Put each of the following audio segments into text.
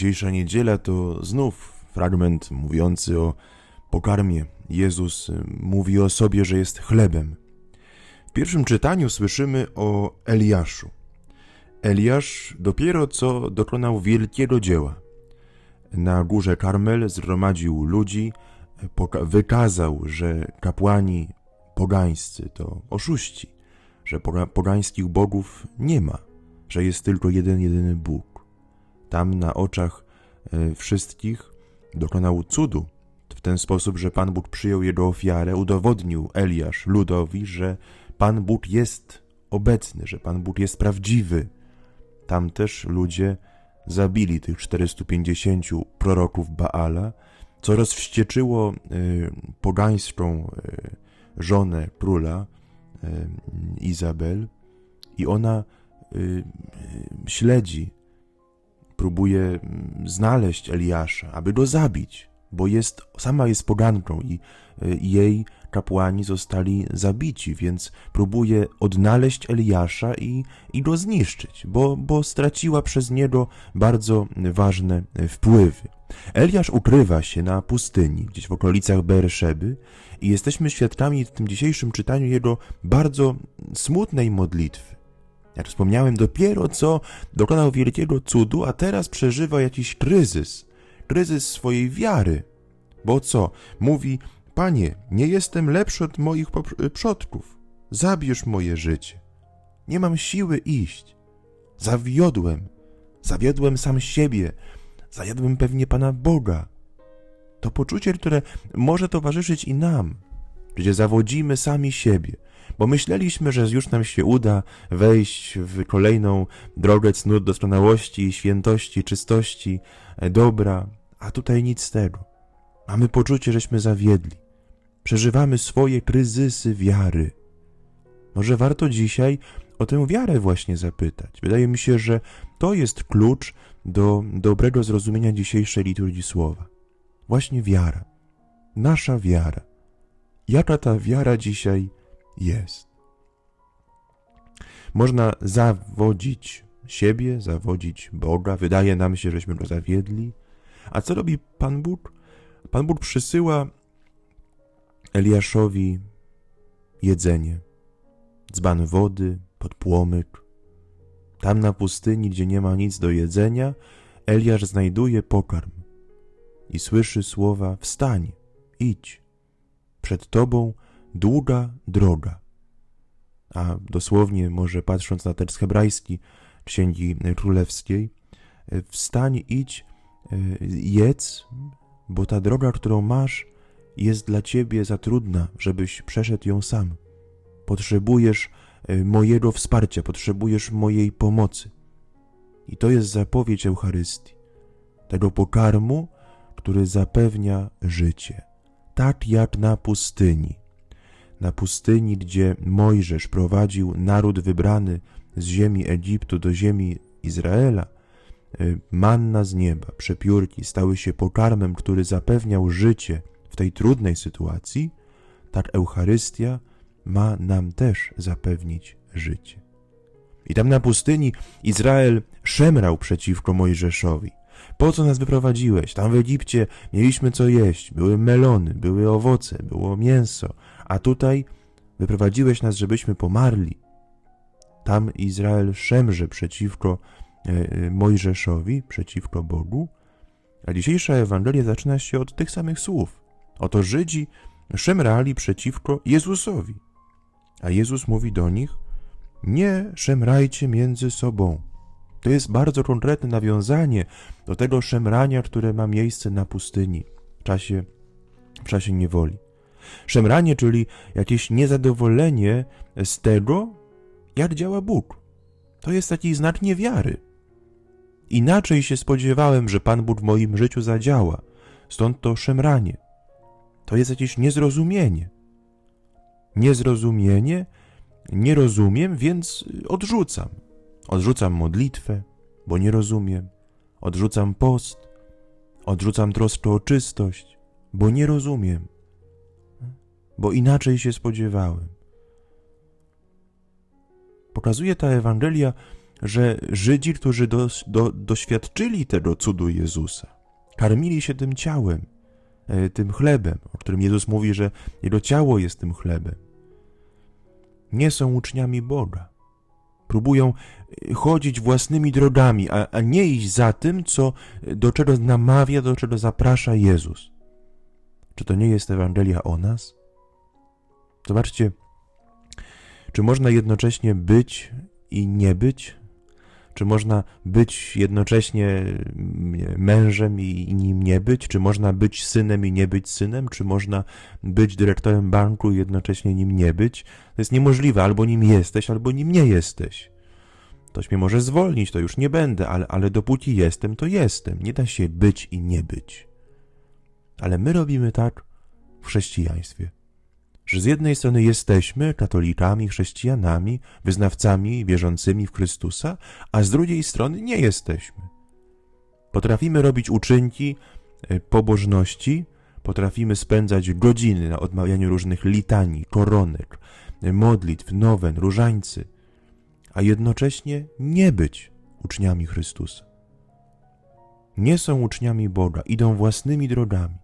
Dzisiejsza niedziela to znów fragment mówiący o pokarmie. Jezus y, mówi o sobie, że jest chlebem. W pierwszym czytaniu słyszymy o Eliaszu. Eliasz dopiero co dokonał wielkiego dzieła. Na górze Karmel zgromadził ludzi, wykazał, że kapłani pogańscy to oszuści, że poga- pogańskich bogów nie ma, że jest tylko jeden, jedyny Bóg. Tam na oczach e, wszystkich dokonał cudu w ten sposób, że Pan Bóg przyjął jego ofiarę, udowodnił Eliasz ludowi, że Pan Bóg jest obecny, że Pan Bóg jest prawdziwy. Tam też ludzie zabili tych 450 proroków Baala, co rozwścieczyło y, pogańską y, żonę króla y, Izabel i ona śledzi, próbuje mm, znaleźć Eliasza, aby go zabić, bo jest, sama jest poganką i y, jej kapłani zostali zabici, więc próbuje odnaleźć Eliasza i, i go zniszczyć, bo, bo straciła przez niego bardzo ważne wpływy. Eliasz ukrywa się na pustyni, gdzieś w okolicach Berszeby i jesteśmy świadkami w tym dzisiejszym czytaniu jego bardzo smutnej modlitwy. Jak wspomniałem, dopiero co dokonał wielkiego cudu, a teraz przeżywa jakiś kryzys, kryzys swojej wiary. Bo co? Mówi, Panie, nie jestem lepszy od moich pop- przodków. Zabierz moje życie. Nie mam siły iść. Zawiodłem. Zawiodłem sam siebie. Zawiodłem pewnie Pana Boga. To poczucie, które może towarzyszyć i nam, gdzie zawodzimy sami siebie, bo myśleliśmy, że już nam się uda wejść w kolejną drogę cnót doskonałości, świętości, czystości, e, dobra, a tutaj nic z tego. Mamy poczucie, żeśmy zawiedli. Przeżywamy swoje kryzysy wiary. Może warto dzisiaj o tę wiarę właśnie zapytać. Wydaje mi się, że to jest klucz do dobrego zrozumienia dzisiejszej liturgii słowa. Właśnie wiara. Nasza wiara. Jaka ta wiara dzisiaj jest? Można zawodzić siebie, zawodzić Boga. Wydaje nam się, żeśmy go zawiedli. A co robi Pan Bóg? Pan Bóg przysyła Eliaszowi jedzenie, dzban wody, podpłomyk. Tam na pustyni, gdzie nie ma nic do jedzenia, Eliasz znajduje pokarm i słyszy słowa: Wstań, idź. Przed tobą długa droga. A dosłownie, może patrząc na tekst hebrajski Księgi Królewskiej, wstań, idź, jedz, bo ta droga, którą masz, jest dla ciebie za trudna, żebyś przeszedł ją sam. Potrzebujesz e, mojego wsparcia, potrzebujesz mojej pomocy. I to jest zapowiedź Eucharystii, tego pokarmu, który zapewnia życie. Tak jak na pustyni. Na pustyni, gdzie Mojżesz prowadził naród wybrany z ziemi Egiptu do ziemi Izraela, e, manna z nieba, przepiórki stały się pokarmem, który zapewniał życie w tej trudnej sytuacji, tak Eucharystia ma nam też zapewnić życie. I tam na pustyni Izrael szemrał przeciwko Mojżeszowi. Po co nas wyprowadziłeś? Tam w Egipcie mieliśmy co jeść, były melony, były owoce, było mięso, a tutaj wyprowadziłeś nas, żebyśmy pomarli. Tam Izrael szemrze przeciwko e, e, Mojżeszowi, przeciwko Bogu, a dzisiejsza Ewangelia zaczyna się od tych samych słów. Oto Żydzi szemrali przeciwko Jezusowi. A Jezus mówi do nich: Nie szemrajcie między sobą. To jest bardzo konkretne nawiązanie do tego szemrania, które ma miejsce na pustyni w czasie, w czasie niewoli. Szemranie, czyli jakieś niezadowolenie z tego, jak działa Bóg. To jest taki znak niewiary. Inaczej się spodziewałem, że Pan Bóg w moim życiu zadziała. Stąd to szemranie. To jest jakieś niezrozumienie. Niezrozumienie, nie rozumiem, więc odrzucam. Odrzucam modlitwę, bo nie rozumiem. Odrzucam post, odrzucam troskę o czystość, bo nie rozumiem. Bo inaczej się spodziewałem. Pokazuje ta Ewangelia że Żydzi, którzy do, doświadczyli tego cudu Jezusa, karmili się tym ciałem, e, tym chlebem, o którym Jezus mówi, że Jego ciało jest tym chlebem, nie są uczniami Boga. Próbują e, chodzić własnymi drogami, a, a nie iść za tym, co, do czego namawia, do czego zaprasza Jezus. Czy to nie jest Ewangelia o nas? Zobaczcie, czy można jednocześnie być i nie być? Czy można być jednocześnie mężem i nim nie być? Czy można być synem i nie być synem? Czy można być dyrektorem banku i jednocześnie nim nie być? To jest niemożliwe, albo nim jesteś, albo nim nie jesteś. Ktoś mnie może zwolnić, to już nie będę, ale, ale dopóki jestem, to jestem. Nie da się być i nie być. Ale my robimy tak w chrześcijaństwie że z jednej strony jesteśmy katolikami, chrześcijanami, wyznawcami wierzącymi w Chrystusa, a z drugiej strony nie jesteśmy. Potrafimy robić uczynki e, pobożności, potrafimy spędzać godziny na odmawianiu różnych litanii, koronek, e, modlitw, nowen, różańcy, a jednocześnie nie być uczniami Chrystusa. Nie są uczniami Boga, idą własnymi drogami.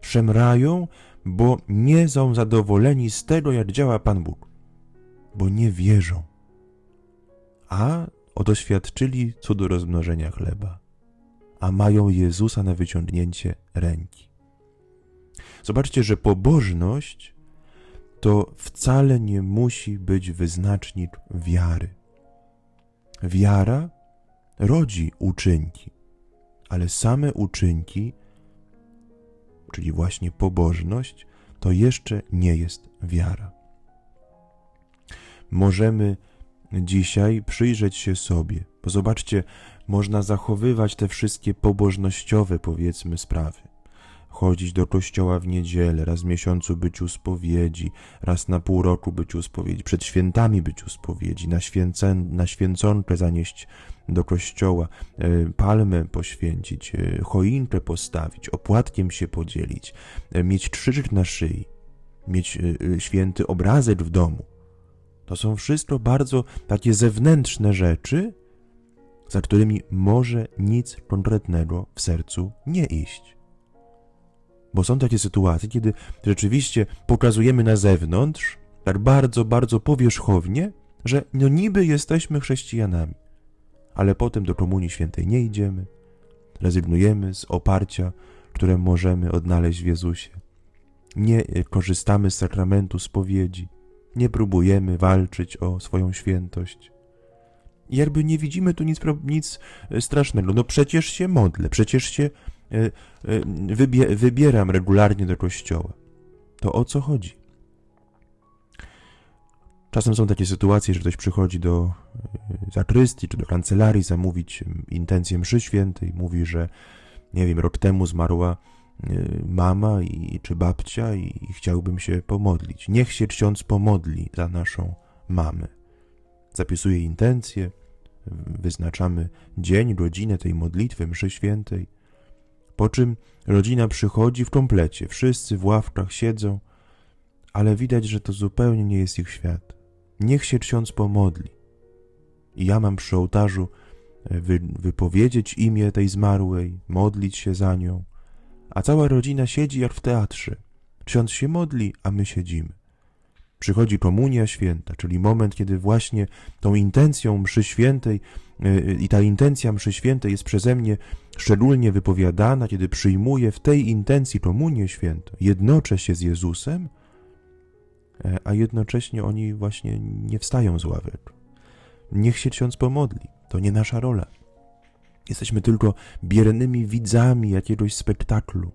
Szemrają bo nie są zadowoleni z tego, jak działa Pan Bóg, bo nie wierzą, a doświadczyli cudu rozmnożenia chleba, a mają Jezusa na wyciągnięcie ręki. Zobaczcie, że pobożność to wcale nie musi być wyznacznik wiary. Wiara rodzi uczynki, ale same uczynki czyli właśnie pobożność, to jeszcze nie jest wiara. Możemy dzisiaj przyjrzeć się sobie, bo zobaczcie, można zachowywać te wszystkie pobożnościowe, powiedzmy, sprawy. Chodzić do kościoła w niedzielę, raz w miesiącu być u spowiedzi, raz na pół roku być u spowiedzi, przed świętami być u spowiedzi, na, święcę, na święconkę zanieść do kościoła, e, palmę poświęcić, e, choinkę postawić, opłatkiem się podzielić, e, mieć krzyżyk na szyi, mieć święty obrazek w domu. To są wszystko bardzo takie zewnętrzne rzeczy, za którymi może nic konkretnego w sercu nie iść. Bo są takie sytuacje, kiedy rzeczywiście pokazujemy na zewnątrz, tak bardzo, bardzo powierzchownie, że no niby jesteśmy chrześcijanami ale potem do Komunii Świętej nie idziemy, rezygnujemy z oparcia, które możemy odnaleźć w Jezusie. Nie korzystamy z sakramentu spowiedzi, nie próbujemy walczyć o swoją świętość. I jakby nie widzimy tu nic, nic strasznego. No przecież się modlę, przecież się e, e, wybie, wybieram regularnie do kościoła. To o co chodzi? Czasem są takie sytuacje, że ktoś przychodzi do e, zakrystii czy do kancelarii zamówić intencję mszy świętej, mówi, że nie wiem, rok temu zmarła mama i, czy babcia i, i chciałbym się pomodlić. Niech się ksiądz pomodli za naszą mamę. Zapisuje intencję, wyznaczamy dzień, godzinę tej modlitwy mszy świętej, po czym rodzina przychodzi w komplecie, wszyscy w ławkach siedzą, ale widać, że to zupełnie nie jest ich świat. Niech się ksiądz pomodli. I ja mam przy ołtarzu e, wy, wypowiedzieć imię tej zmarłej, modlić się za nią, a cała rodzina siedzi jak w teatrze. Ksiądz się modli, a my siedzimy. Przychodzi komunia święta, czyli moment, kiedy właśnie tą intencją mszy świętej e, i ta intencja mszy świętej jest przeze mnie szczególnie wypowiadana, kiedy przyjmuję w tej intencji komunię świętą, jednoczę się z Jezusem, E, a jednocześnie oni właśnie nie wstają z ławek. Niech się ksiądz pomodli, to nie nasza rola. Jesteśmy tylko biernymi widzami jakiegoś spektaklu.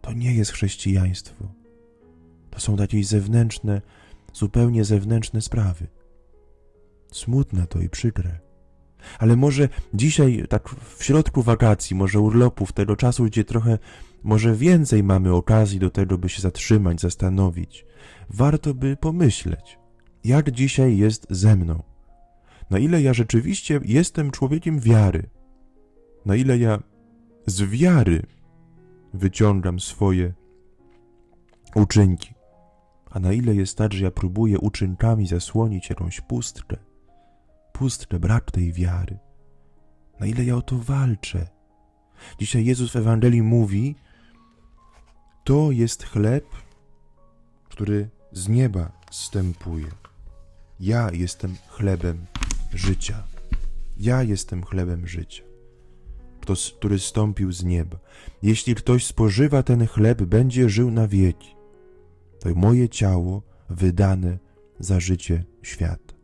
To nie jest chrześcijaństwo. To są takie zewnętrzne, zupełnie zewnętrzne sprawy. Smutne to i przykre. Ale może dzisiaj, tak w środku wakacji, może urlopów, tego czasu, gdzie trochę, może więcej mamy okazji do tego, by się zatrzymać, zastanowić, warto by pomyśleć, jak dzisiaj jest ze mną. Na ile ja rzeczywiście jestem człowiekiem wiary, na ile ja z wiary wyciągam swoje uczynki, a na ile jest tak, że ja próbuję uczynkami zasłonić jakąś pustkę, rozpustę brak tej wiary. Na ile ja o to walczę. Dzisiaj Jezus w Ewangelii mówi, to jest chleb, który z nieba zstępuje. Ja jestem chlebem życia. Ja jestem chlebem życia, który stąpił z nieba. Jeśli ktoś spożywa ten chleb, będzie żył na wieki. To moje ciało wydane za życie świata.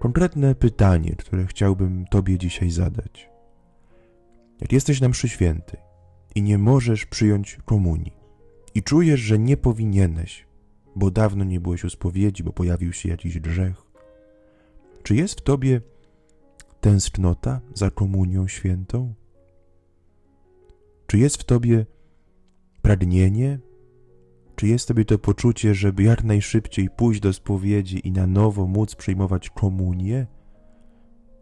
Konkretne pytanie, które chciałbym Tobie dzisiaj zadać. Jak jesteś na mszy świętej i nie możesz przyjąć komunii i czujesz, że nie powinieneś, bo dawno nie byłeś u spowiedzi, bo pojawił się jakiś grzech, czy jest w Tobie tęsknota za komunią świętą? Czy jest w Tobie pragnienie? Czy jest w Tobie to poczucie, żeby jak najszybciej pójść do spowiedzi i na nowo móc przyjmować komunię?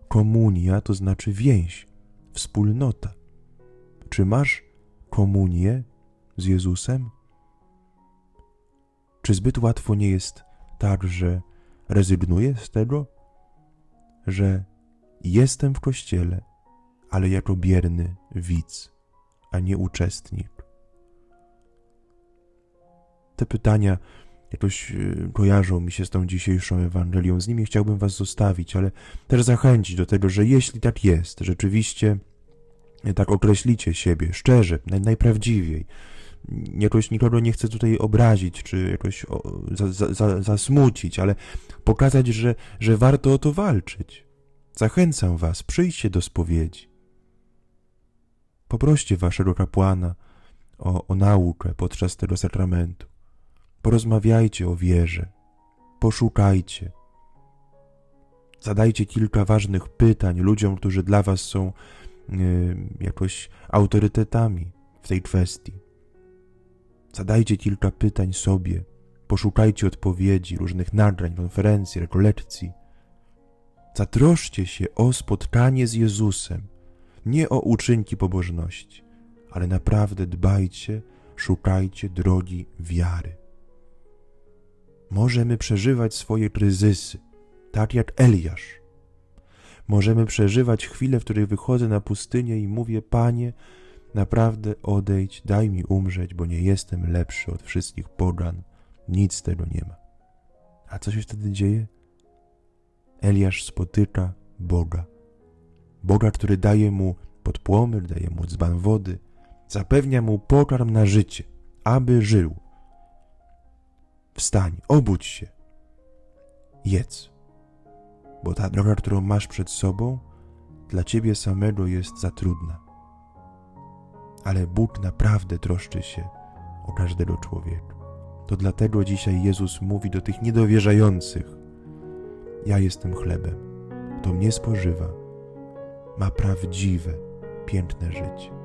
Komunia to znaczy więź, wspólnota. Czy masz komunię z Jezusem? Czy zbyt łatwo nie jest tak, że rezygnuję z tego? Że jestem w kościele, ale jako bierny widz, a nie uczestnik. Te pytania jakoś y, kojarzą mi się z tą dzisiejszą Ewangelią. Z nimi chciałbym Was zostawić, ale też zachęcić do tego, że jeśli tak jest, rzeczywiście y, tak określicie siebie szczerze, naj, najprawdziwiej, jakoś nikogo nie chcę tutaj obrazić, czy jakoś o, za, za, zasmucić, ale pokazać, że, że warto o to walczyć. Zachęcam Was, przyjdźcie do spowiedzi. Poproście Waszego kapłana o, o naukę podczas tego sakramentu. Porozmawiajcie o wierze. Poszukajcie. Zadajcie kilka ważnych pytań ludziom, którzy dla Was są y, jakoś autorytetami w tej kwestii. Zadajcie kilka pytań sobie. Poszukajcie odpowiedzi, różnych nagrań, konferencji, rekolekcji. Zatroszcie się o spotkanie z Jezusem, nie o uczynki pobożności, ale naprawdę dbajcie, szukajcie drogi wiary. Możemy przeżywać swoje kryzysy, tak jak Eliasz. Możemy przeżywać chwile, w których wychodzę na pustynię i mówię: Panie, naprawdę odejdź, daj mi umrzeć, bo nie jestem lepszy od wszystkich pogan, nic z tego nie ma. A co się wtedy dzieje? Eliasz spotyka Boga. Boga, który daje mu podpłomyk, daje mu dzban wody, zapewnia mu pokarm na życie, aby żył. Wstań, obudź się, jedz, bo ta droga, którą masz przed sobą, dla ciebie samego jest za trudna. Ale Bóg naprawdę troszczy się o każdego człowieka. To dlatego dzisiaj Jezus mówi do tych niedowierzających: Ja jestem chlebem. Kto mnie spożywa, ma prawdziwe, piękne życie.